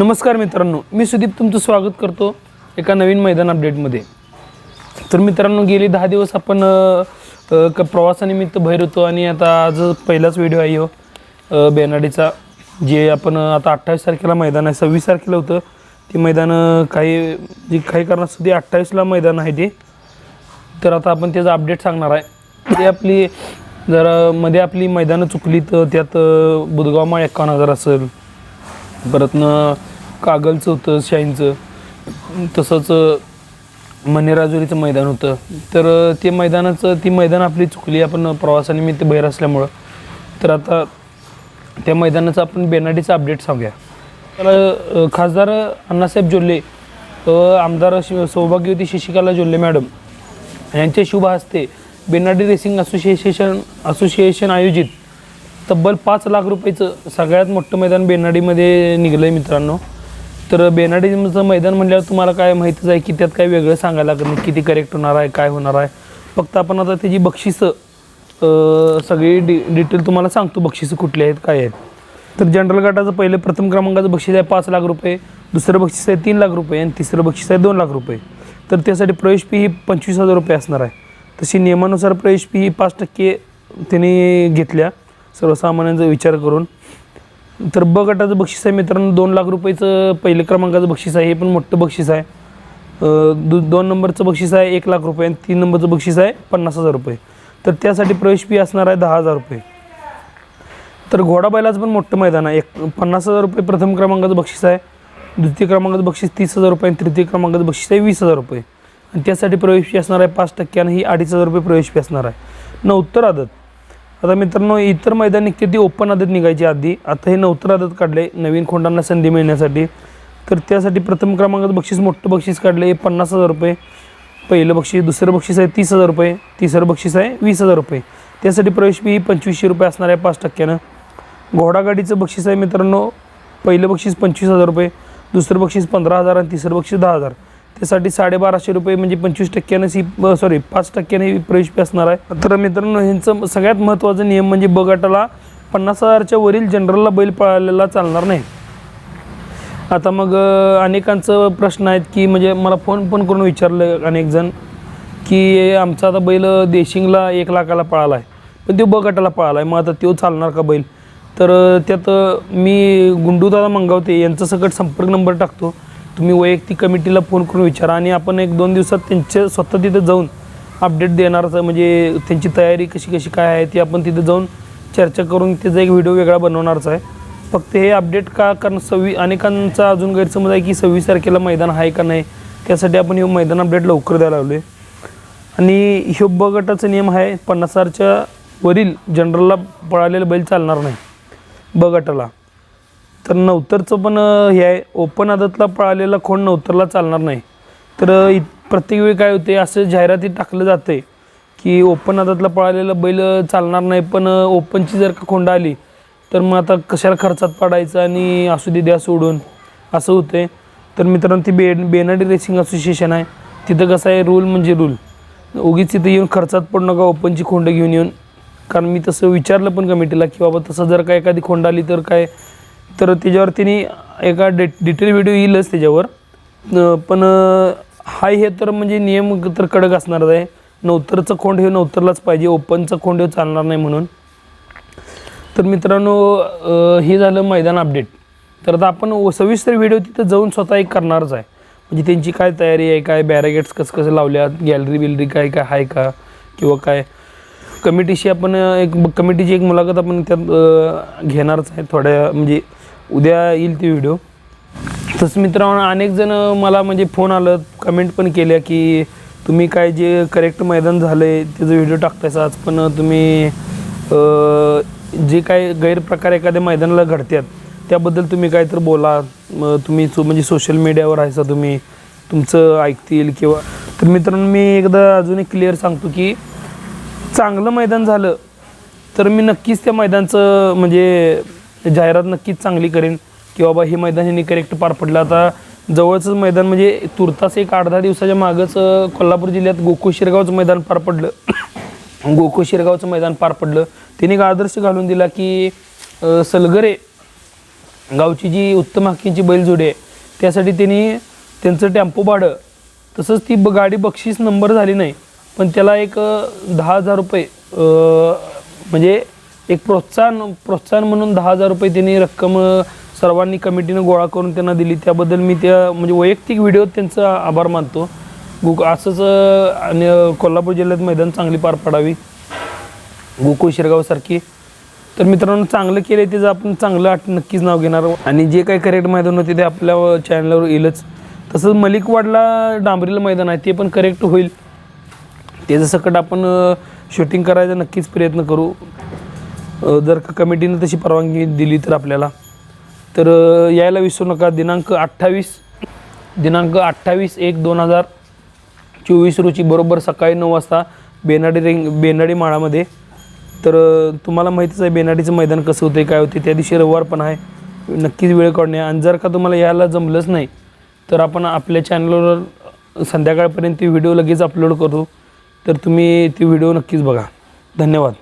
नमस्कार मित्रांनो मी सुदीप तुमचं स्वागत करतो एका नवीन मैदान अपडेटमध्ये तर मित्रांनो गेले दहा दिवस आपण क प्रवासानिमित्त बाहेर होतो आणि आता आज पहिलाच व्हिडिओ आहे हो. बेनाडीचा जे आपण आता अठ्ठावीस तारखेला मैदान आहे सव्वीस तारखेला होतं. ते मैदान काही जे काही कारणास्तव ते अठ्ठावीसला मैदान आहे ते. तर आता आपण त्याचं अपडेट सांगणार आहे. ते आपली जरा मध्ये आपली मैदानं चुकली तर त्यात बुधगाव माळ एकावन्न हजार असेल. परतनं कागलचं होतं शाईनचं तसंच मनेराजुरीचं मैदान होतं. तर ते मैदानाचं ती मैदान आपली चुकली. आपण प्रवासानिमित्त बाहेर असल्यामुळं. तर आता त्या मैदानाचं आपण बेनाडीचं अपडेट सांगूया. तर खासदार अण्णासाहेब जोल्ले आमदार शि- सौभाग्यवती शशिकला जोल्ले मॅडम यांच्या शुभ हस्ते बेनाडी रेसिंग असोसिएशन असोसिएशन आयोजित तब्बल पाच लाख रुपयेचं सगळ्यात मोठं मैदान बेनाडीमध्ये निघलं आहे मित्रांनो. तर बेनाडीचं मैदान म्हटल्यावर तुम्हाला काय माहितीच आहे की त्यात काय वेगळं सांगायला लागत नाही किती करेक्ट होणार आहे काय होणार आहे. फक्त आपण आता त्याची बक्षिसं सगळी डि डिटेल तुम्हाला सांगतो बक्षिसं कुठली आहेत काय आहेत. तर जनरल गटाचं पहिलं प्रथम क्रमांकाचं बक्षीस आहे पाच लाख रुपये दुसरं बक्षीस आहे तीन लाख रुपये आणि तिसरं बक्षीस आहे दोन लाख रुपये. तर त्यासाठी प्रवेश फी ही पंचवीस हजार रुपये असणार आहे. तशी नियमानुसार प्रवेश फी ही पाच टक्के त्यांनी घेतल्या. सर्वसामान्यांचा विचार करून तर ब गटाचं बक्षीस आहे मित्रांनो दोन लाख रुपयेचं पहिलं क्रमांकाचं बक्षीस आहे हे पण मोठं बक्षीस आहे. दु दोन नंबरचं बक्षीस आहे एक लाख रुपये आणि तीन नंबरचं बक्षीस आहे पन्नास हजार रुपये. तर त्यासाठी प्रवेश फी असणार आहे दहा हजार रुपये. तर घोडा बैलाचं पण मोठं मैदान आहे. एक पन्नास हजार रुपये प्रथम क्रमांकाचं बक्षीस आहे द्वितीय क्रमांकाचं बक्षीस तीस हजार रुपये आणि तृतीय क्रमांकाचं बक्षीस आहे वीस हजार रुपये. आणि त्यासाठी प्रवेश फी असणार आहे पाच टक्के आणि ही अडीच हजार रुपये प्रवेश फी असणार आहे. न उत्तर आदत. आता मित्रांनो इतर मैदान निघते ती ओपन आदत निघायची आधी? आता हे नवतर आदत काढले नवीन खोंडांना संधी मिळण्यासाठी. तर त्यासाठी प्रथम क्रमांकाचं बक्षीस मोठं बक्षीस काढले आहे पन्नास हजार रुपये. पहिलं बक्षीस दुसरं बक्षीस आहे तीस हजार रुपये. तिसरं बक्षीस आहे वीस हजार रुपये. त्यासाठी प्रवेश फी ही पंचवीसशे रुपये असणार आहे पाच टक्क्यानं. घोडागाडीचं बक्षीस आहे मित्रांनो पहिलं बक्षीस पंचवीस हजार रुपये दुसरं बक्षीस पंधरा हजार आणि तिसरं बक्षीस दहा हजार. त्यासाठी साडेबाराशे रुपये म्हणजे पंचवीस टक्क्यानं सी सॉरी पाच टक्क्याने प्रवेश फी असणार आहे. तर मित्रांनो ह्यांचं सगळ्यात महत्त्वाचा नियम म्हणजे ब गटाला पन्नास हजारच्या वरील जनरलला बैल पळालेला चालणार नाही. आता मग अनेकांचं प्रश्न आहेत की म्हणजे मला फोन पण करून विचारलं अनेक जण की आमचा आता बैल देशिंगला एक लाखाला पळाला आहे पण तो ब गटाला पळाला आहे मग आता तो चालणार का बैल? तर त्यात मी गुंडूदादा मंगावते. यांचा सकट संपर्क नंबर टाकतो. तुम्ही वैयक्तिक कमिटीला फोन करून विचारा आणि आपण एक दोन दिवसात त्यांच्या स्वतः तिथं जाऊन अपडेट देणारच आहे. म्हणजे त्यांची तयारी कशी कशी काय आहे ती आपण तिथं जाऊन चर्चा करून त्याचा एक व्हिडिओ वेगळा बनवणारच आहे फक्त हे अपडेट का कारण सव्वी अनेकांचा अजून गैरसमज आहे की सव्वीस तारखेला मैदान आहे का नाही त्यासाठी आपण हे मैदान अपडेट लवकर द्यायला लावलो आहे आणि ह्यो ब गटाचा नियम आहे पन्नास हजारच्या वरील जनरलला पळालेलं बैल चालणार नाही ब गटाला तर नवतरचं पण हे आहे. ओपन आदतला पळालेला खोंड नवतरला चालणार नाही. तर इ प्रत्येक वेळी काय होते असं जाहिराती टाकलं जाते की ओपन आदतला पळालेलं बैल चालणार नाही पण ओपनची जर का खोंड आली तर मग आता कशाला खर्चात पडायचं आणि असू दे द्या सोडून असं होते तर मित्रांनो ती बे बेनाडी रेसिंग असोसिएशन आहे. तिथं कसं आहे रूल म्हणजे रूल उगीच तिथं येऊन खर्चात पडू नका ओपनची खोंड घेऊन येऊन. कारण मी तसं विचारलं पण कमिटीला की बाबा तसं जर का एखादी खोंड आली तर काय तर त्याच्यावर तिने एका डे डिटेल व्हिडिओ येईलच त्याच्यावर. पण हाय हा हे तर म्हणजे नियम तर कडक असणारच आहे. नवतरचं खोंड हे नवतरलाच पाहिजे. ओपनचं खोंड हे चालणार नाही म्हणून. तर मित्रांनो हे झालं मैदान अपडेट तर आता आपण सविस्तर व्हिडिओ तिथं जाऊन स्वतः एक करणारच आहे. म्हणजे त्यांची काय तयारी आहे काय बॅरेगेट्स कसं कसं लावल्यात गॅलरी बिलरी काय काय आहे का? किंवा काय? कमिटीशी आपण एक कमिटीची एक मुलाखत आपण त्यात घेणारच आहे. थोड्या म्हणजे उद्या येईल ती व्हिडिओ तसं मित्रांनो अनेक जण मला म्हणजे फोन आलं कमेंट पण केल्या की तुम्ही काय जे करेक्ट मैदान झालं आहे त्याचं व्हिडिओ टाकतायचा आज पण तुम्ही जे काय गैरप्रकार एखाद्या मैदानाला घडतात त्याबद्दल तुम्ही काय तर बोला. मग तुम्ही सो म्हणजे सोशल मीडियावर आहेसा तुम्ही तुमचं ऐकतील किंवा तर मित्रांनो मी एकदा अजून एक क्लिअर सांगतो की चांगलं मैदान झालं तर मी नक्कीच त्या मैदानचं म्हणजे जाहिरात नक्कीच चांगली करेन. की बाबा हे मैदान ह्यांनी करेक्ट पार पडलं. आता जवळचंच मैदान म्हणजे तुर्तास एक आठ दहा दिवसाच्या मागंच कोल्हापूर जिल्ह्यात गोकुळ शिरगावचं मैदान पार पडलं. गोकुळ शिरगावचं मैदान पार पडलं. त्यांनी एक आदर्श घालून दिला की सलगरे गावची जी उत्तम हक्कींची बैलजोडी आहे त्यासाठी त्यांनी त्यांचं टेम्पो भाडं तसंच ती ब गाडी बक्षीस नंबर झाली नाही पण त्याला एक दहा हजार रुपये म्हणजे एक प्रोत्साहन प्रोत्साहन म्हणून दहा हजार रुपये त्यांनी रक्कम सर्वांनी कमिटीनं गोळा करून त्यांना दिली. त्याबद्दल मी त्या म्हणजे वैयक्तिक व्हिडिओत त्यांचा आभार मानतो. गु असंच आणि कोल्हापूर जिल्ह्यात मैदान चांगली पार पडावी. गोकुळ शिरगावसारखी. तर मित्रांनो चांगलं केलं त्याचं आपण चांगलं आठ नक्कीच नाव घेणार आणि जे काही करेक्ट मैदान होते ते आपल्या चॅनलवर येईलच. तसंच मलिकवाडला डांबरीला मैदान आहे ते पण करेक्ट होईल. त्याचं सकट आपण शूटिंग करायचा नक्कीच प्रयत्न करू. जर का कमिटीनं तशी परवानगी दिली तर आपल्याला. तर यायला विसरू नका. दिनांक अठ्ठावीस दिनांक अठ्ठावीस एक दोन हजार चोवीस रोजी बरोबर सकाळी नऊ वाजता बेनाडी रिंग बेनाडी माळामध्ये. तर तुम्हाला माहितीच आहे बेनाडीचं मैदान कसं होतं काय होते त्या दिवशी रविवार पण आहे. नक्कीच वेळ काढणे आणि जर का तुम्हाला यायला जमलंच नाही तर आपण आपल्या चॅनलवर संध्याकाळपर्यंत ती व्हिडिओ लगेच अपलोड करू. तर तुम्ही ती व्हिडिओ नक्कीच बघा. धन्यवाद.